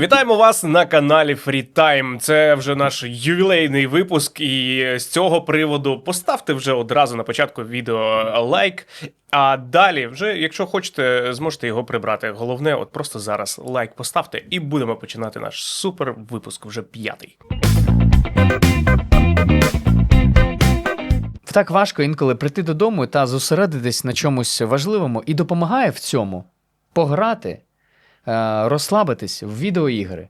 Вітаємо вас на каналі FreeTime. Це вже наш ювілейний випуск, і з цього приводу поставте вже одразу на початку відео лайк. А далі, вже, якщо хочете, зможете його прибрати. Головне, от просто зараз лайк поставте, і будемо починати наш супер випуск, вже п'ятий. Так важко інколи прийти додому та зосередитись на чомусь важливому і допомагає в цьому пограти, розслабитись в відеоігри.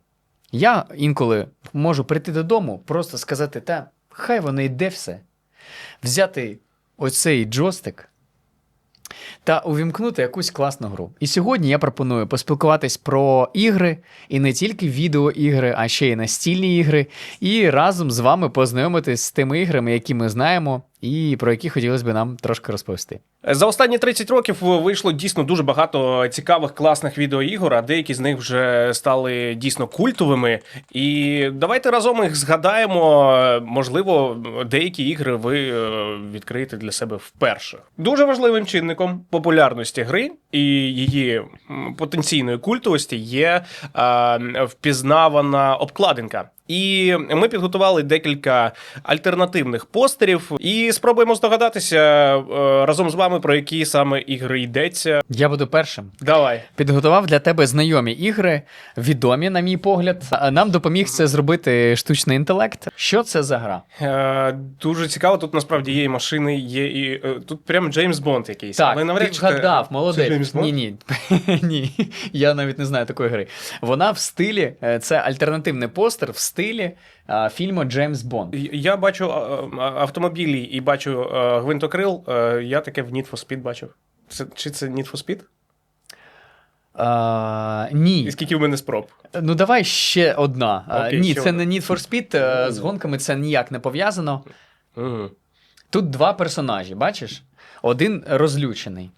Я інколи можу прийти додому, просто сказати, та хай воно йде все. Взяти оцей джойстик та увімкнути якусь класну гру. І сьогодні я пропоную поспілкуватись про ігри, і не тільки відеоігри, а ще й настільні ігри, і разом з вами познайомитись з тими іграми, які ми знаємо, і про які хотілося б нам трошки розповісти. За останні 30 років вийшло дійсно дуже багато цікавих класних відеоігор, а деякі з них вже стали дійсно культовими. І давайте разом їх згадаємо. Можливо, деякі ігри ви е, відкриєте для себе вперше. Дуже важливим чинником популярності гри і її потенційної культовості є е, впізнавана обкладинка. І ми підготували декілька альтернативних постерів і спробуємо здогадатися е, разом з вами про які саме ігри йдеться. Я буду першим. Давай. Підготував для тебе знайомі ігри, відомі, на мій погляд. Нам допоміг це зробити штучний інтелект. Що це за гра? Е, дуже цікаво. Тут насправді є і машини, є і е, тут прям Джеймс Бонд якийсь. Так, Але навряд ти вгадав, Це молодець. Ні, ні. ні. Я навіть не знаю такої гри. Вона в стилі, е, це альтернативний постер в стилі а, фільму Джеймс Бонд. Я бачу автомобілі і бачу а, гвинтокрил. я таке в Need for Speed бачив. Це, чи це Need for Speed? А, І скільки в мене спроб? Ну давай ще одна. Окей, ні, ще це одна. не Need for Speed, е, з гонками це ніяк не пов'язано. Угу. Тут два персонажі, бачиш? Один розлючений.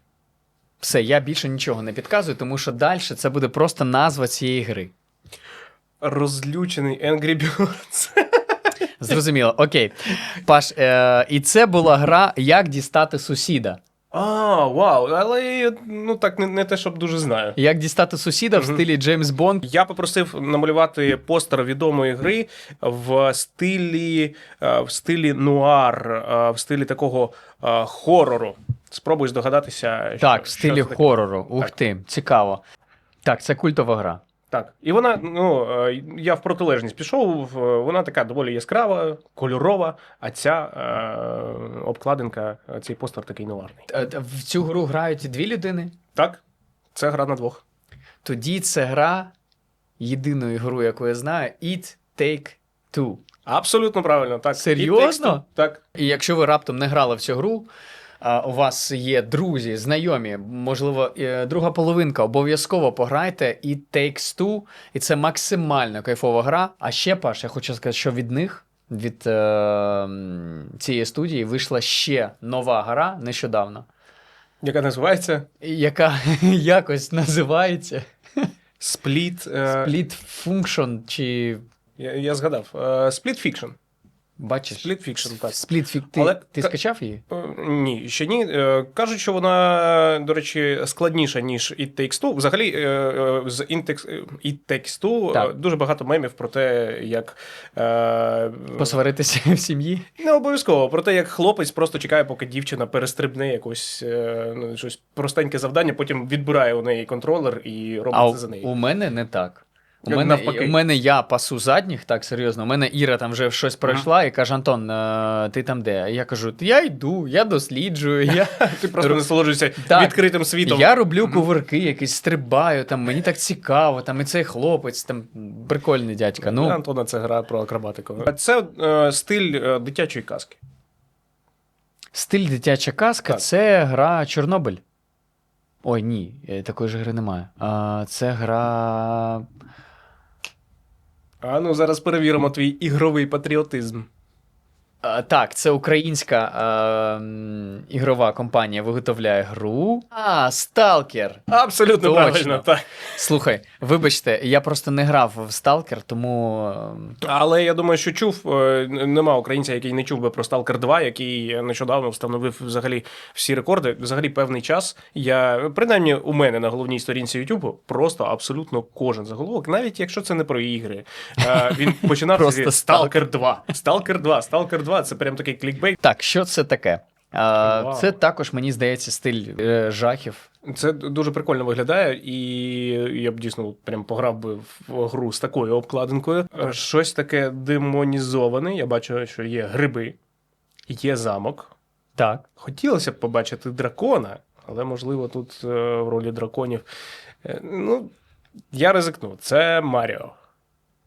Все, я більше нічого не підказую, тому що далі це буде просто назва цієї гри. Розлючений Angry Birds. Зрозуміло, окей. Паш, е, і це була гра Як дістати сусіда. А, вау, але ну так не, не те, щоб дуже знаю. Як дістати сусіда в Мгм. стилі Джеймс Бонд. Я попросив намалювати постер відомої гри в стилі, е, в стилі нуар, е, в стилі такого е, хорору. Спробуй здогадатися. що- Так, в що стилі це таке. хорору. Ух Так. ти, цікаво. Так, це культова гра. Так. І вона, ну, е, я в протилежність пішов, вона така доволі яскрава, кольорова, а ця е, обкладинка, е, цей постер такий нуарний. Е, В цю гру грають дві людини. Так, це гра на двох. Тоді це гра єдиною гру, яку я знаю, It Take Two. Абсолютно правильно. Так. Серйозно? Так. І якщо ви раптом не грали в цю гру, у вас є друзі, знайомі, можливо, е, друга половинка, обов'язково пограйте і Takes Two, і це максимально кайфова гра. А ще, Паш, я хочу сказати, що від них, від е, цієї студії, вийшла ще нова гра нещодавно, Яка називається яка якось називається Split. е, Split Function, чи Я, я згадав. Е, Split Fiction. Бачиш? Split Fiction, так. Split Fic- Ти, Але- ти скачав її? Е, Ні, ще ні. Е, Кажуть, що вона, до речі, складніша, ніж It Takes Two. Взагалі, е, е, з It Takes, е, It Takes Two е, Так. дуже багато мемів про те, як. е, Посваритися в сім'ї? Не обов'язково, про те, як хлопець просто чекає, поки дівчина перестрибне якось е, ну, щось простеньке завдання, потім відбирає у неї контролер і робить А це за неї. у мене не так. У Як мене, навпаки. у мене я пасу задніх, так серйозно. У мене Іра там вже щось пройшла і каже: Антон, е, ти там де? Я кажу, я йду, я досліджую, я, Ти просто насолоджуєшся Так. відкритим світом. я роблю кувирки, якісь стрибаю, там мені так цікаво, там і цей хлопець, там прикольний дядька. Ну, Ну, Антона, це гра про акробатику. Це е, стиль е, дитячої казки. стиль дитяча казка Так. це гра Чорнобиль. Ой, ні, е, такої ж гри немає. А, це гра. А ну зараз перевіримо твій ігровий патріотизм. А, так, це українська е, ігрова компанія виготовляє гру. А, Сталкер. Абсолютно Точно. правильно, так. Слухай, вибачте, я просто не грав в Сталкер, тому. ем, Але я думаю, що чув, е, нема українця, який не чув би про Stalker 2, який нещодавно встановив взагалі всі рекорди. Взагалі певний час. Я принаймні у мене на головній сторінці YouTube просто абсолютно кожен заголовок, навіть якщо це не про ігри. е, Він починав Просто зі Stalker 2. Stalker 2, Stalker 2 це прям такий клікбейт. Так, що це таке? А, Це також, мені здається, стиль е, жахів. Це дуже прикольно виглядає, і я б дійсно прям пограв би в гру з такою обкладинкою. Е, Щось таке демонізоване. Я бачу, що є гриби, є замок. Так. Хотілося б побачити дракона, але можливо тут е, в ролі драконів. е, Ну, я ризикну. Це Маріо.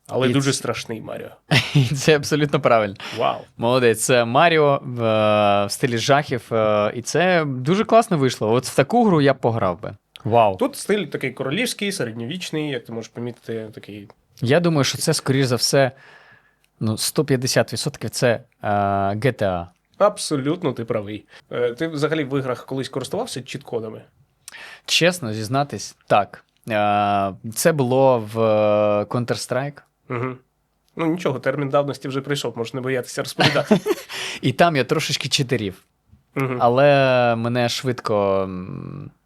Але І дуже ц- страшний Маріо. Це абсолютно правильно. Вау. Молодець, це Маріо в, е, в стилі жахів, е, і це дуже класно вийшло. От в таку гру я б пограв би. Вау. Тут стиль такий королівський, середньовічний, як ти можеш помітити, такий. Я думаю, що це, скоріш за все, ну, 150% це е, GTA. Абсолютно ти правий. Е, Ти взагалі в іграх колись користувався чіт-кодами? Чесно зізнатись, так. Це було в Counter-Strike. Угу. Ну нічого, термін давності вже прийшов, можна не боятися розповідати. І там я трошечки читерів. угу. Але мене швидко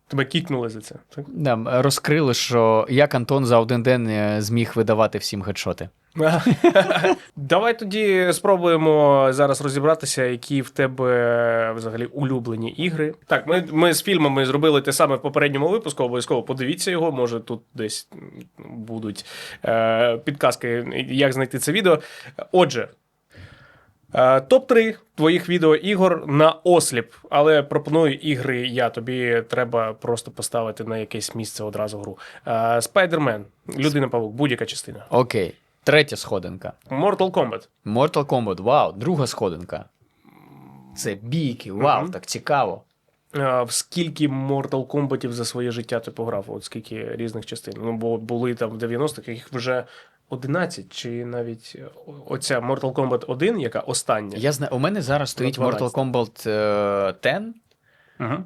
Тебе кікнули за це. Так? да, розкрили, що як Антон за один день е, зміг видавати всім хедшоти. Давай тоді спробуємо зараз розібратися, які в тебе взагалі улюблені ігри. Так, ми, ми з фільмами зробили те саме в попередньому випуску. Обов'язково подивіться його. Може, тут десь будуть е, підказки, як знайти це відео. Отже. е, Топ-3 твоїх відеоігор на осліп, але пропоную ігри я. Тобі треба просто поставити на якесь місце одразу гру. Е, Спайдермен, Людина Павук, будь-яка частина. Окей. Третя сходинка. Mortal Kombat. Mortal Kombat, вау, друга сходинка. Це бійки, вау, Мгм. так цікаво. А, в скільки Mortal Kombatів за своє життя ти пограв? От скільки різних частин? Ну, бо були там в 90-х, їх вже 11, чи навіть о- оця Mortal Kombat 1, яка остання. Я знаю, у мене зараз стоїть 12. Mortal Kombat е, 10 Угу.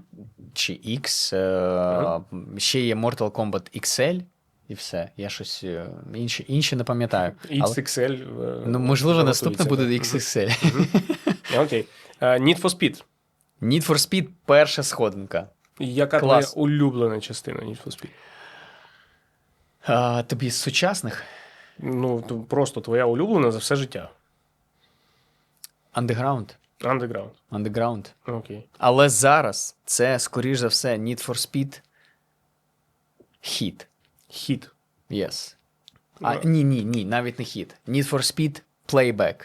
чи X, е, ще є Mortal Kombat XL, і все. Я щось е, інші, інші не пам'ятаю. XXL. е, ну, можливо, наступне буде XXL. Окей. Need for Speed. Need for Speed перша сходинка. Яка твоя улюблена частина Need for Speed? А, тобі з сучасних Ну, просто твоя улюблена за все життя. Underground. Underground. Underground. Окей. Але зараз це, скоріш за все, Need for Speed хіт. Хіт. Yes. А, Ну. ні, ні, ні, навіть не хіт. Need for Speed Playback.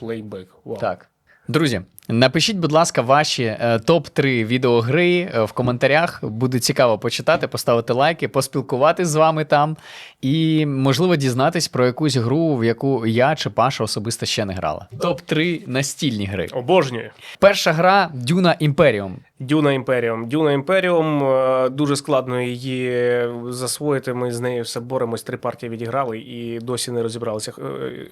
Playback. Wow. Так. Друзі, напишіть, будь ласка, ваші е, топ-3 відеогри е, в коментарях. Буде цікаво почитати, поставити лайки, поспілкуватись з вами там. І, можливо, дізнатись про якусь гру, в яку я чи Паша особисто ще не грала. Топ-3 настільні гри. Обожнюю. Перша гра Duna Imperium. Дюна Імперіум. Дюна Імперіум е, дуже складно її засвоїти. Ми з нею все боремось. Три партії відіграли і досі не розібралися.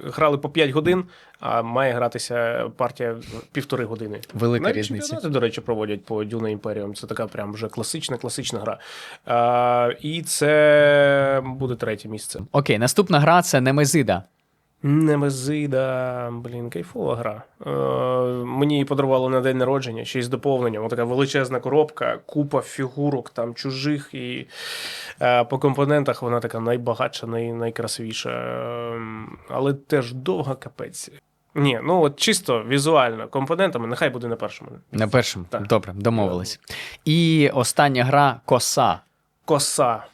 Грали по 5 годин, а має гратися партія півтори години. Велика Навіть різниця. чемпіонати, до речі, проводять по Дюна Імперіум. Це така прям вже класична, класична гра. А, і це буде третє місце. Окей, наступна гра це Немезида. Немезида, блін, кайфова гра. Е, мені її подарували на день народження, ще й з доповненням. Така величезна коробка, купа фігурок там чужих, і е, по компонентах вона така найбагатша, най, найкрасивіша. Е, але теж довга капець. Ні, ну от чисто візуально, компонентами, нехай буде на першому. На першому. Так. Добре, домовились. І остання гра Коса. Коса.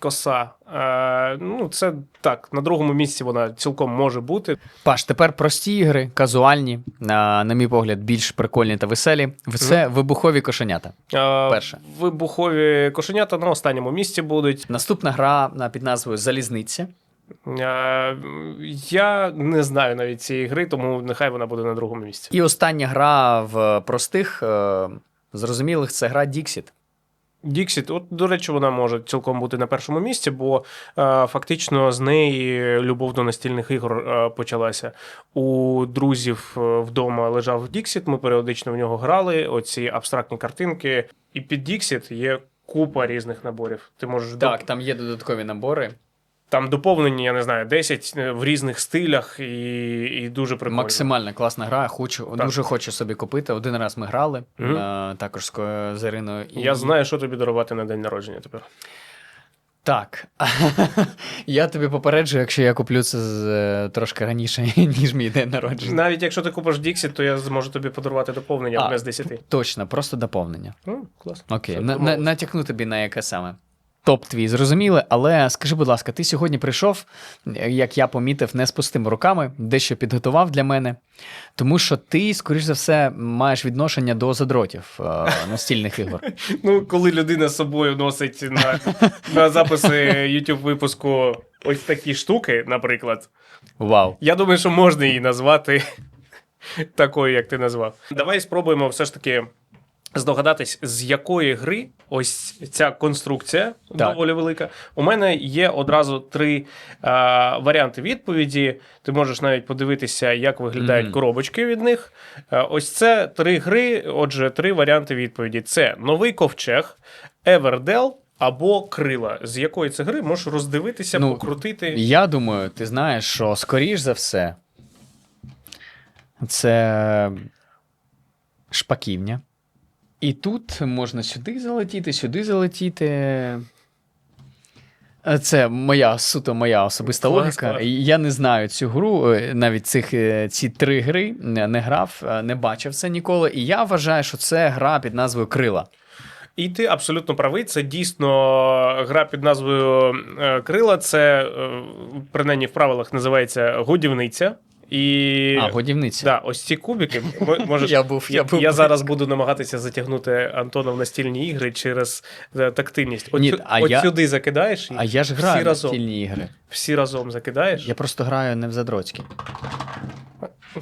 Коса. Е, ну, це так, на другому місці вона цілком може бути. Паш, тепер прості ігри, казуальні, на, на мій погляд, більш прикольні та веселі. Це вибухові кошенята. Е, Перше. Вибухові кошенята на останньому місці будуть. Наступна гра на- під назвою Залізниця. Е, Я не знаю навіть цієї гри, тому нехай вона буде на другому місці. І остання гра в простих, е, зрозумілих це гра Dixit. Діксіт, от, до речі, вона може цілком бути на першому місці, бо е, фактично з неї любов до настільних ігор е, почалася. У друзів е, вдома лежав Діксіт, ми періодично в нього грали, оці абстрактні картинки. І під Діксіт є купа різних наборів. Ти можеш Так, там є додаткові набори. Там доповнені, я не знаю, 10 в різних стилях і, і дуже прикольно. Максимально класна гра. Хочу, Так. дуже хочу собі купити. Один раз ми грали Мгм. е, також з, з Іриною. І... Я знаю, що тобі дарувати на день народження тепер. Так. я тобі попереджу, якщо я куплю це з, е, трошки раніше, ніж мій день народження. Навіть якщо ти купиш Діксіт, то я зможу тобі подарувати доповнення А. одне з 10. Точно, просто доповнення. Ну, клас. Окей, на, на, натякну тобі на яке саме. Топ твій зрозуміли, але скажи, будь ласка, ти сьогодні прийшов, як я помітив, не з пустими руками, дещо підготував для мене, тому що ти, скоріш за все, маєш відношення до задротів е, настільних ігор. Ну, коли людина з собою носить на, на записи YouTube випуску ось такі штуки, наприклад, Вау. я думаю, що можна її назвати такою, як ти назвав. Давай спробуємо все ж таки здогадатись, з якої гри ось ця конструкція Так. доволі велика. У мене є одразу три а, варіанти відповіді. Ти можеш навіть подивитися, як виглядають Мгм. коробочки від них. А, ось це три гри, отже, три варіанти відповіді: це новий ковчег, Everdell або Крила. З якої це гри можеш роздивитися, Ну, покрутити. Я думаю, ти знаєш, що скоріш за все, це шпаківня. І тут можна сюди залетіти, сюди залетіти. Е, Це моя суто моя особиста Клас, логіка. клас. Я не знаю цю гру, е, навіть цих е, ці три гри не, не грав, не бачив це ніколи. І я вважаю, що це гра під назвою Крила. І ти абсолютно правий. Це дійсно гра під назвою Крила. Це принаймні в правилах називається годівниця. І А, годівниця. да, ось ці кубики. Можеш, Я був- я був я зараз буду намагатися затягнути Антона в настільні ігри через е, тактильність. От, Ні, а от я- сюди закидаєш, і А я ж всі граю в разом, настільні ігри. всі разом закидаєш. Я просто граю не в задроцькі.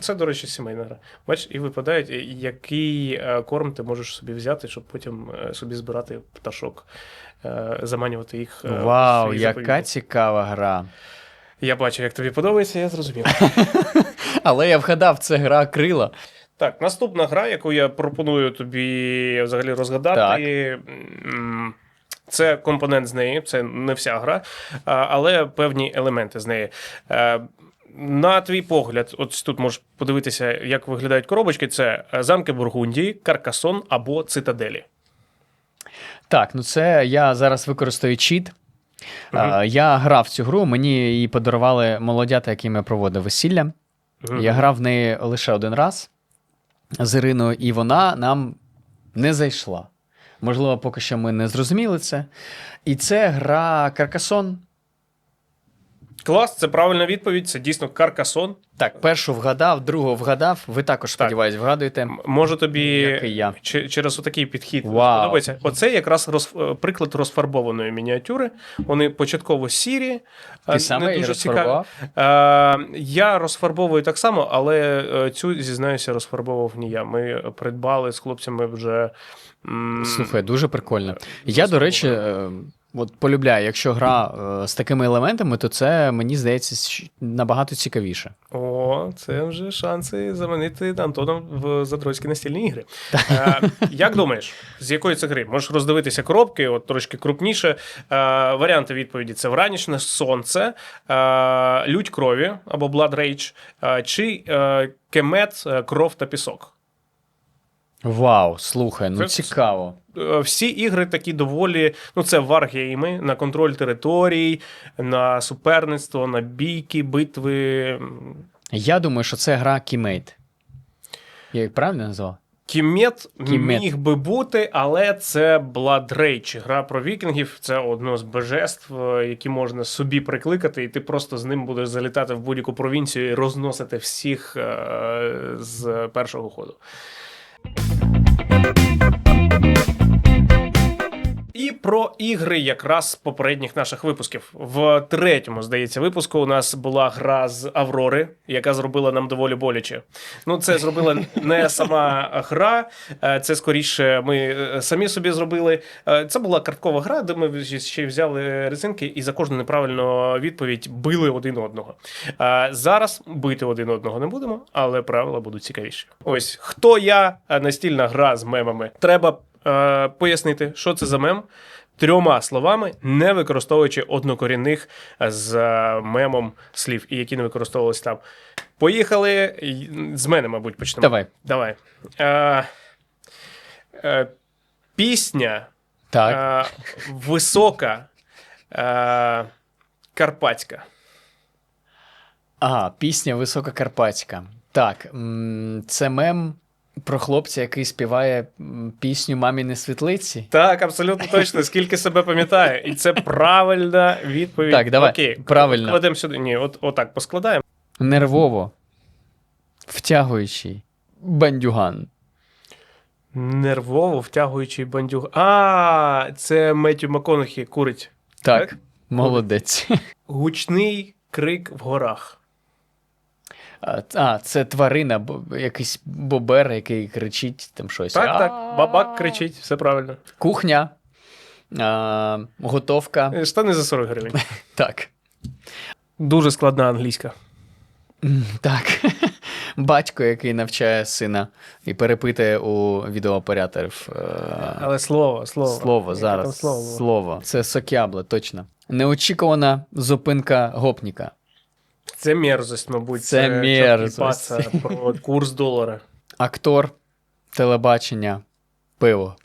Це, до речі, сімейна гра. Бачиш, і випадають, який е, корм ти можеш собі взяти, щоб потім е, собі збирати пташок, заманювати їх. в Вау, яка цікава гра. Я бачу, як тобі подобається, я зрозумів. Але я вгадав, це гра крила. так, наступна гра, яку я пропоную тобі взагалі розгадати. м, Це компонент з неї, це не вся гра, але певні елементи з неї. Е, На твій погляд, от тут можеш подивитися, як виглядають коробочки: це замки Бургундії, Каркасон або цитаделі. Так, ну це я зараз використаю чіт. Мгм. А, Я грав в цю гру, мені її подарували молодята, якими я проводив весілля. Мгм. Я грав в неї лише один раз з Іриною, і вона нам не зайшла. Можливо, поки що ми не зрозуміли це. І це гра Каркасон. Клас, це правильна відповідь. Це дійсно Каркасон. Так, першу вгадав, другу вгадав. Ви також, сподіваюсь, вгадуєте. Може тобі Як і я. чи- через отакий підхід Вау. подобається. Оце якраз роз, е, приклад розфарбованої мініатюри. Вони початково сірі. Ти е, саме не її дуже цікаві. розфарбував? Е, я розфарбовую так само, але е, цю зізнаюся, розфарбовував не я. Ми придбали з хлопцями вже. м, Слухай, дуже прикольно. Е, Я, до речі, е, от полюбляю, якщо гра е, з такими елементами, то це мені здається щ- набагато цікавіше. О, це вже шанси заманити Антоном в задроцькі настільні ігри. Е, як думаєш, з якої це гри? Можеш роздивитися коробки, от трошки крупніше. Е, варіанти відповіді: це Вранішне сонце, е, Лють крові або Blood Rage, е, чи е, Кемет, е, кров та пісок. Вау, слухай, ну Це- цікаво. Е, Всі ігри такі доволі. Ну, це варгейми на контроль територій, на суперництво, на бійки, битви. Я думаю, що це гра Кімейт. Я їх правильно назвав? Кімет, Кімет. міг би бути, але це Blood Rage. Гра про вікінгів. Це одно з божеств, е, які можна собі прикликати, і ти просто з ним будеш залітати в будь-яку провінцію і розносити всіх е, з першого ходу. you І про ігри якраз з попередніх наших випусків. В третьому, здається, випуску у нас була гра з Аврори, яка зробила нам доволі боляче. Ну, це зробила не сама гра, е, це скоріше ми е, самі собі зробили. Е, Це була карткова гра, де ми ще взяли резинки і за кожну неправильну відповідь били один одного. Зараз бити один одного не будемо, але правила будуть цікавіші. Ось хто я, настільна гра з мемами. Треба е, пояснити, що це за мем. Трьома словами, не використовуючи однокорінних з е, мемом слів, і які не використовувалися там. Поїхали з мене, мабуть, почнемо. Давай. Давай. Е, е, пісня Так. е, висока, е, карпатська. Ага, пісня Висококарпатська. Так, це мем про хлопця, який співає пісню Маміни світлиці. Так, абсолютно точно, скільки себе пам'ятаю. І це правильна відповідь. Так, давай, Окей, правильно. Кладемо сюди. Ні, от, отак поскладаємо. Нервово, втягуючий, бандюган. Нервово втягуючий бандюг. А, це Меттю МакКонахі курить. Так, Так? молодець. Гучний крик в горах. А, це тварина, якийсь бобер, який кричить там щось. Так, так. Бабак кричить, все правильно. Кухня, а, готовка. Е, Штани за 40 гривень. Так. Дуже складна англійська. Так. Батько, який навчає сина і перепитує у відеооператорів. е, Але слово, слово. Слово зараз. слово? Слово. Це сокябле, точно. Неочікувана зупинка гопніка. Це мерзость, мабуть. Це чіткий мерзость. про курс долара. Актор, телебачення, пиво.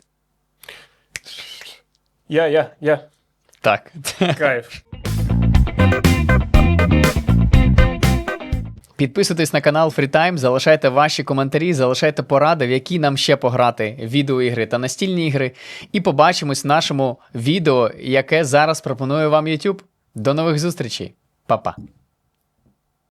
Я, я, я. Так. Кайф. Підписуйтесь на канал FreeTime, залишайте ваші коментарі, залишайте поради, в які нам ще пограти відеоігри та настільні ігри. І побачимось в нашому відео, яке зараз пропонує вам YouTube. До нових зустрічей. Па-па.